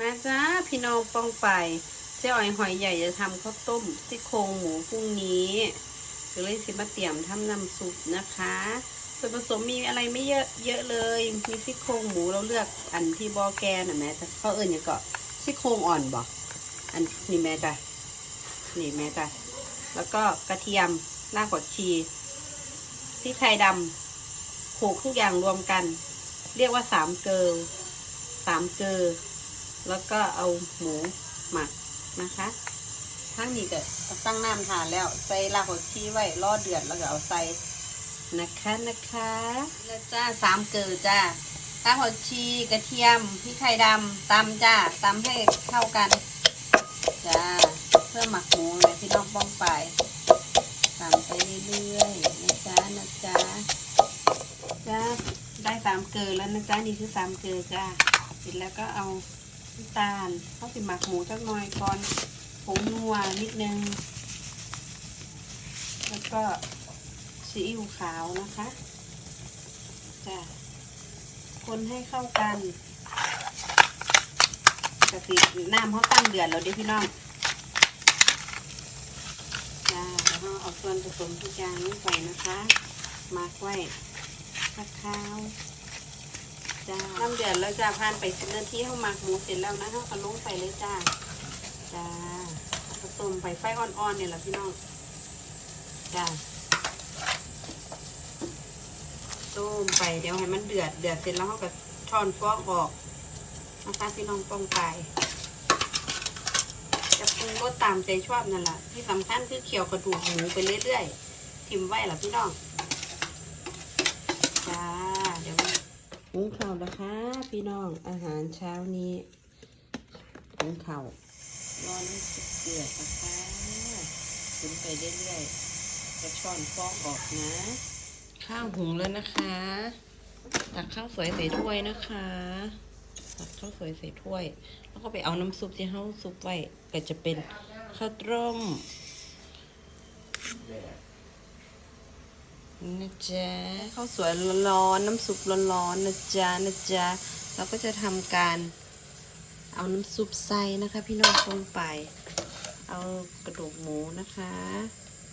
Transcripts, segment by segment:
มาจ้าพี่น้องป้องไปเจ้าอ้อยหอยใหญ่จะทำข้าวต้มซี่โครงหมูพรุ่งนี้ก็เลยสิมาเตรียมทำน้ำซุปนะคะ ส่วนผสมมีอะไรไม่เยอะเยอะเลย มีซี่โครงหมูเราเลือกอันที่บอแกน่ะแม่แต่เขาเอื่นอย่างก็ซี่โครงอ่อนบอกอันนี่แม่จ้ะนี่แม่จ้ะแล้วก็กระเทียมรากผักชีพริกไทยดำโขลกทุกอย่างรวมกัน เรียกว่าสามเกลอสามเกลอ แล้วก็เอาหมูหมักนะคะทั้งนี้ก็ตั้งน้ำทานแล้วใส่รากผักชีไว้รอเดือดแล้วก็เอาใส่นะคะนะคะแล้วจ้าสามเกลือจ้ารากผักชีกระเทียมพริกไทยดำตำจ้าตำให้เข้ากันจ้าเพื่อหมักหมูเลยพี่น้องป้องไปตำไปเรื่อยๆนะจ๊ะนะจ๊ะจ้าได้สามเกลือแล้วนะจ๊ะนี่คือสามเกลือจ้าเสร็จแล้วก็เอา น้ำตาลเขาไปหมักหมูสักหน่อยก่อนผงนัวนิดนึง แล้วก็ซีอิ๊วขาวนะคะจ้ะคนให้เข้ากันกะทิน้ำเขาตั้งเดือดแล้วเดี๋ยวพี่น้องจ้าแล้วเอาส่วนผสมทุกอย่างลงไปนะคะหมักไว้สักคราว จ้าน้ำเดือดแล้วจ้าผ่านไปสิบนาทีเข้าหมักหมูเสร็จแล้วนะเขาก็ลงไปเลยจ้าจ้าแล้วก็ต้มไปไฟอ่อนๆเนี่ยแหละพี่น้องจ้าต้มไปเดี๋ยวให้มันเดือดเดือดเสร็จแล้วเขาก็ช้อนฟอกออกนะคะพี่น้องป้องไปจะปรุงรสตามใจชอบนั่นแหละที่สำคัญคือเคี่ยวกระดูกหมูไปเรื่อยๆทิมไว้ล่ะพี่น้อง จ้า เดี๋ยว หุงข้าวนะคะ พี่น้องอาหารเช้านี้หุงข้าวรอน้ำซุปเดือดนะคะหุงไปเรื่อยๆจะช้อนฟองออกนะ ข้าวหุงแล้วนะคะ ตักข้าวสวยใส่ถ้วยนะคะ ตักข้าวสวยใส่ถ้วย แล้วก็ไปเอาน้ำซุปที่เฮาซุปไว้ก็จะเป็นข้าวต้ม นะจ๊ะข้าวสวยร้อนๆน้ำซุปร้อนๆนะจ๊ะนะจ๊ะเราก็จะทำการเอาน้ำซุปใส่นะคะ พี่น้องลงไป เอากระดูกหมูนะคะ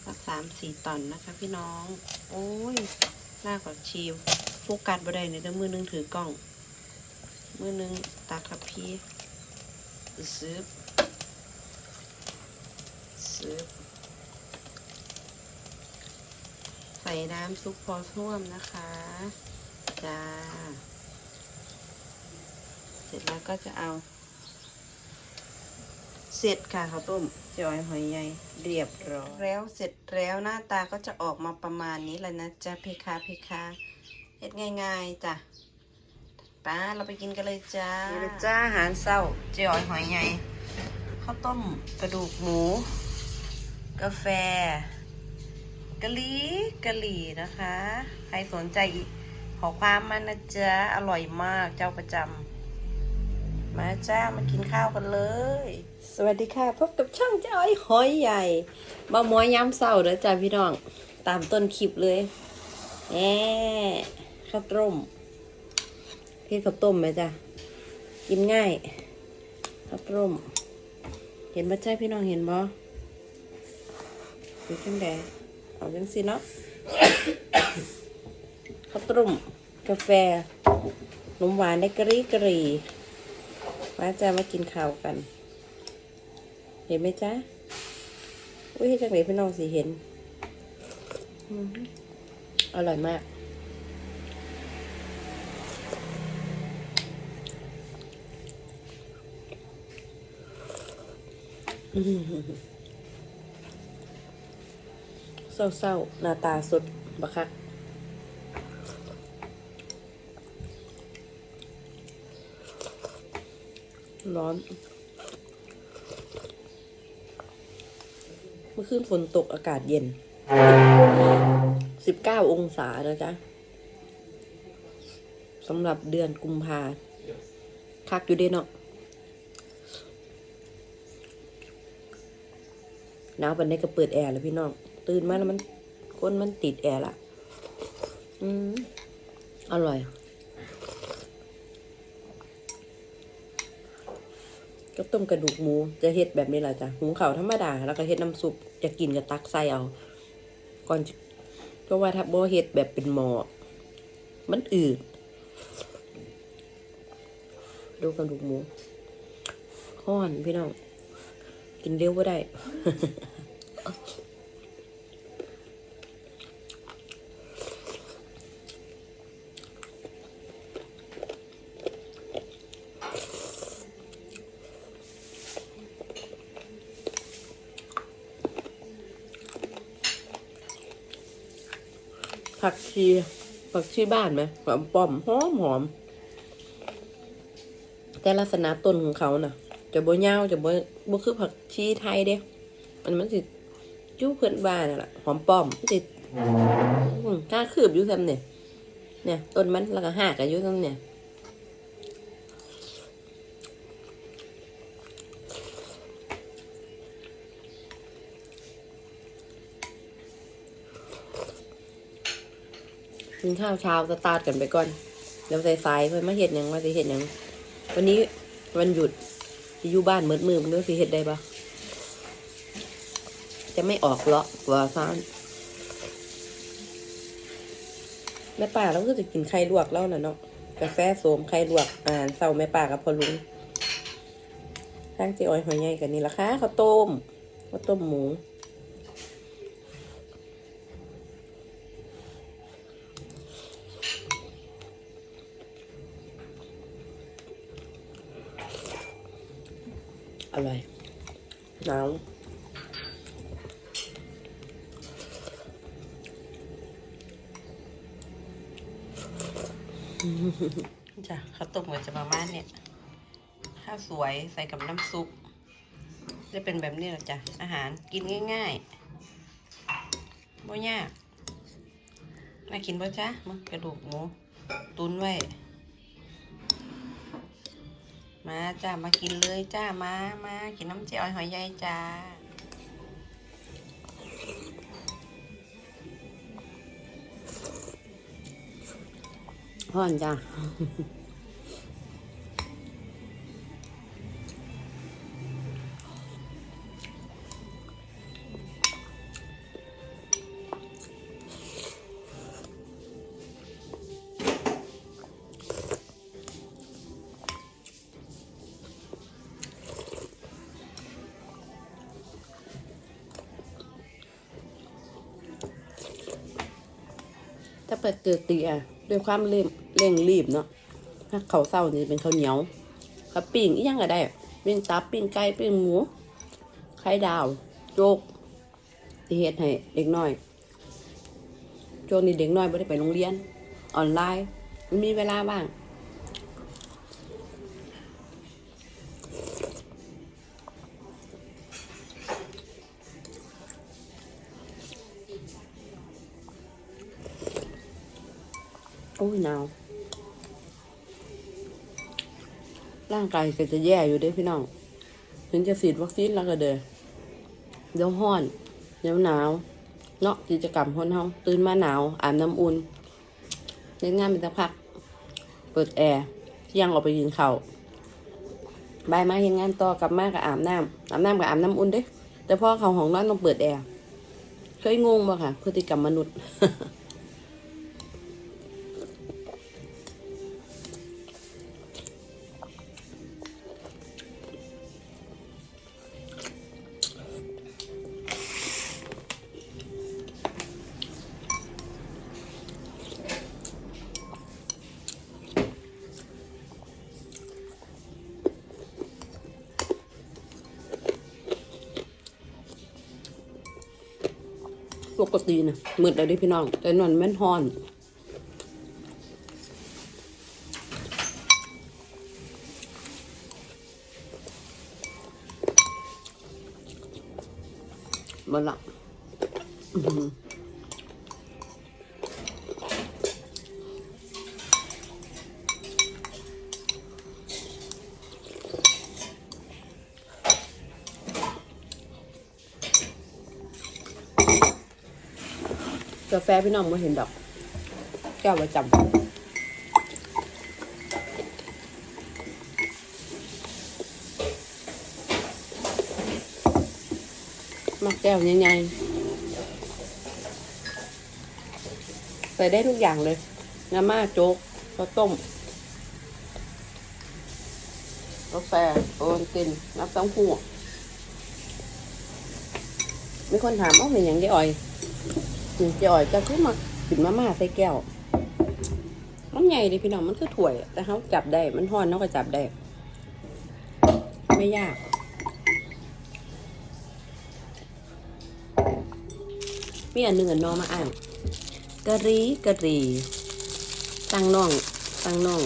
สักสามสี่ตอนนะคะ พี่น้อง โอ้ยลากับชีวโฟกัสบ่ได้เนี่ยแต่มือนึงถือกล้อง มือนึงตาครับพี่ซึบซึบใส่น้ำซุปพอท่วมนะคะ จ้า เสร็จแล้วก็จะเอา เสร็จค่ะข้าวต้มจอยหอยใหญ่เรียบร้อยแล้วเสร็จแล้วหน้าตาก็จะออกมาประมาณนี้แหละนะจ๊ะเพคาเพคาเฮ็ดง่ายๆจ้ะไป้าเราไปกินกันเลยจ้านี่เลยจ้าอาหารเศร้าจอยหอยใหญ่ข้าวต้มกระดูกหมู กาแฟ กะหรี่กะหรี่นะคะ ใครสนใจขอความมันะจ๊ะ อร่อยมากเจ้าประจำมาจ้ามากินข้าวกันเลย สวัสดีค่ะ พบกับช่องเจ้าไอ้หอยใหญ่มาหมอยย้ำเศร้าเด้อจ้าพี่น้อง ตามต้นคลิปเลยแหมข้าวต้มพี่ข้าวต้มไหมจ้ากินง่ายข้าวต้ม เห็นบ่จ้าพี่น้องเห็นบ่ดูจังแด เอาจังสิเนาะข้าวต้มกาแฟนมหวานได้กะรีกะรีมาจะมากินข้าวกัน เห็นไหมจ๊ะอุ้ยจังไหนพี่น้องสิเห็นอร่อยมากอื้อหือ เศร้าๆหน้าตาสดบักคักร้อนเมื่อคืนฝนตกอากาศเย็น สิบเก้าองศานะจ๊ะสำหรับเดือนกุมภาคักอยู่เด้เนาะหนาวปันได้ก็เปิดแอร์แล้วพี่น้อง ตื่นมาแล้วมันก้นมันติดแอร์ละอืมอร่อย ก็ต้มกระดูกหมูจะเฮ็ดแบบนี้แหละจ้ะหุงข้าวธรรมดา แล้วก็เฮ็ดน้ำซุปจะกินกับตักใส่เอา ก่อนเพราะว่าถ้าบ่เฮ็ดแบบเป็นหม้อมันอืด ดูกระดูกหมูห้อนพี่น้อง กินเร็วก็ได้ ผักชีผักชีบ้านไหมหอมป้อมหอมหอม แต่ลักษณะต้นของเขาน่ะ จะบ่ยาวจะบ่บ่คือผักชีไทยเด้มันมันสิจู้เพื่อนบ้านน่ะล่ะหอมป้อมมันสิอืมกล้าคืบอยู่ซ้ำเนี่ยเนี่ยต้นมันแล้วก็หากกันอยู่ซ้ำเนี่ย กินข้าวเช้าสตาร์ทกันไปก่อนเดี๋ยวสายๆเพื่อนมาเห็ดหยังมาสิเห็ดหยังวันนี้วันหยุดสิอยู่บ้านมืดมือมันด้วยสิเห็ดได้ปะจะไม่ออกเลาะว่าซ่านแม่ป่าเราก็จะกินไข่ลวกแล้วนะเนาะกาแฟโสมไข่ลวกอ่านเศร้าแม่ป่ากับพอลุงข้างเจ๊อ้อยหอยใหญ่กันนี่ละคะข้าวต้มข้าวต้มหมู หนาวจ้ะข้าวต้มก็จะประมาณเนี่ยข้าวสวยใส่กับน้ำซุปจะเป็นแบบนี้แหละจ้ะ อาหารกินง่ายๆบ่ยากน่ากินป่ะจ๊ะมึงกระดูกหมูตุนไว้ มาจ้ามากินเลยจ้ามามากินน้ำเจียวหอยใหญ่จ้าห่อนจ้า ถ้าเปิดเกิดตีอะด้วยความเร่งเร่งรีบเนาะถ้าเขาเศร้านี่เป็นข้าวเหนียวกับปิ้งอีกยังก็ได้ปิ้งตับปิ้งไก่ปิ้งหมูไข่ดาว โจกที่เฮ็ดให้เด็กน้อยโจกนี่เด็กน้อยไม่ได้ไปโรงเรียน ออนไลน์มันมีเวลาบ้าง อ้ยหนาว ร่างกายก็จะแย่อยู่ด้พี่น้อง ถึงจะฉีดวัคซีนแล้วก็เด้อเดี๋ยวห้อน เดี๋ยวหนาว เนาะกิจกรรมคนเฮาตื่นมาหนาว อาบน้ำอุ่นเล่นงานเป็นสักพัก เปิดแอร์เที่ยงออกไปกินข้าวบ่ายมาเห็นงานต่อกลับมากับอาบน้ำอาบน้ำกับอาบน้ำอุ่นเด้แต่พอเขาห้องนอนต้องเปิดแอร์เคยงงบ่ค่ะ พฤติกรรมมนุษย์ ปกตินะมืดแล้วเดิพี่น้อง แต่นอนแม่นฮอนมาละ กาแฟพี่น้องมาเห็นดอก แก้วประจำมาแก้วใหญ่ๆใส่ได้ทุกอย่างเลยน้ำมาโจ๊กข้าวต้มกาแฟโอนกินน้ำสองหัวมีคนถามว่าเป็นอย่างไรอ่อย เจ๊อ่อยจะขึ้นมากินมาม่าใส่แก้วมันใหญ่เลยพี่น้องมันคือถ้วย แต่เขาจับได้ มันห่อนเขาก็จับได้ ไม่ยากมีอันหนึ่งอันน้องมาอ่านกะรีกะรีตั้งน้องตั้งน้อง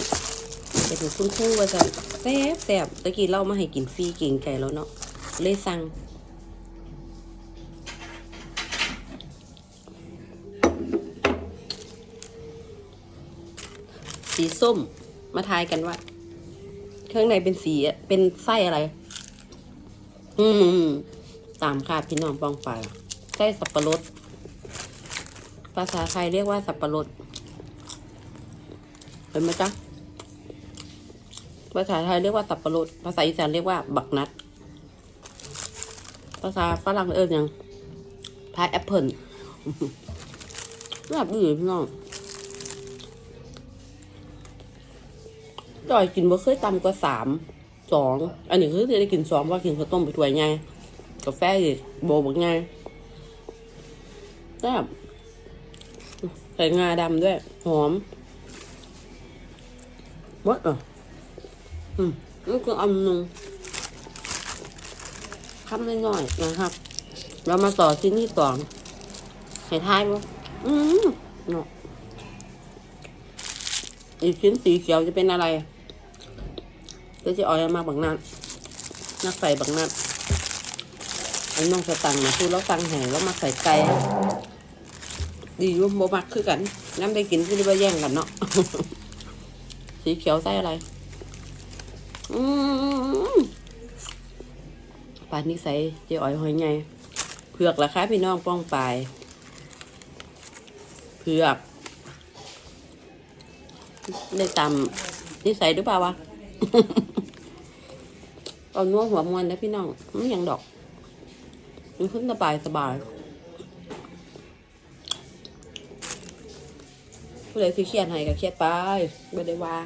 ไปถึงคุณครูว่าจะแซ่บแซ่บตะกี้เรามาให้กินฟรีเก่งใจแล้วเนาะเลยสั่ง สีส้ม มาทายกันว่าข้างในเป็นสีเป็นไส้อะไร อืม ตามคาดพี่น้องปองไปไส้สับปะรด ภาษาไทยเรียกว่าสับปะรดเห็นไหมจ๊ะ ภาษาไทยเรียกว่าสับปะรด ภาษาอีสานเรียกว่า บักนัด ภาษาฝรั่งเอิญยังพายแอปเปิลแบบอื่นพี่น้อง จอยกินบ่เคยต่ำกว่าสามสองอันนี้คือได้กินสองว่ากินข้าวต้มไปถ้วยไงกาแฟอีกโบบักไงแซ่บใส่งาดำด้วย หอมวัดอะอืมนี่คืออันหนึงคำน้อยๆนะครับ เรามาต่อชิ้นที่สองให้ทายบ่อืมเนาะอีกชิ้นสีเขียวจะเป็นอะไร ก็จะออยมาบักนัดนักใส่บักนัดไอ้น้องสตังนะคือเราตังแห่แล้วมาใส่ไก่ดีอยู่โบมักคือกันน้ำได้กินคือได้แย่งกันเนาะสีเขียวใส่อะไรอืมปานนี้ใส่เจ๊อ๋อยหอยไงเผือกราคาพี่น้องป้องปลายเผือกได้ตำนี่ใส่หรือเปล่าวะ ตอนนัวหัวมวนนะพี่น้องไม่ยังดอกมันขึ้นสบายสบายผู้ใดที่เครียดให้ก็เครียดไปไม่ได้ว่า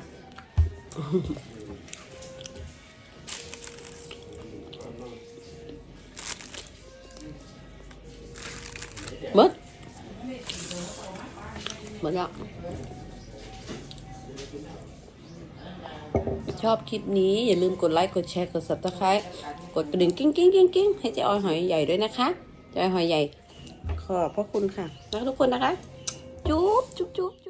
หมดหมดแล้ว ชอบคลิปนี้อย่าลืมกดไลค์กดแชร์กด subscribe กดกระดิ่งกิ้งกิ้งกิ้งกิ้งให้เจ๊ออยหอยใหญ่ด้วยนะคะเจ๊ออยหอยใหญ่ ขอบพระคุณค่ะรักทุกคนนะคะ จุ๊บจุ๊บจุ๊บจุ๊บ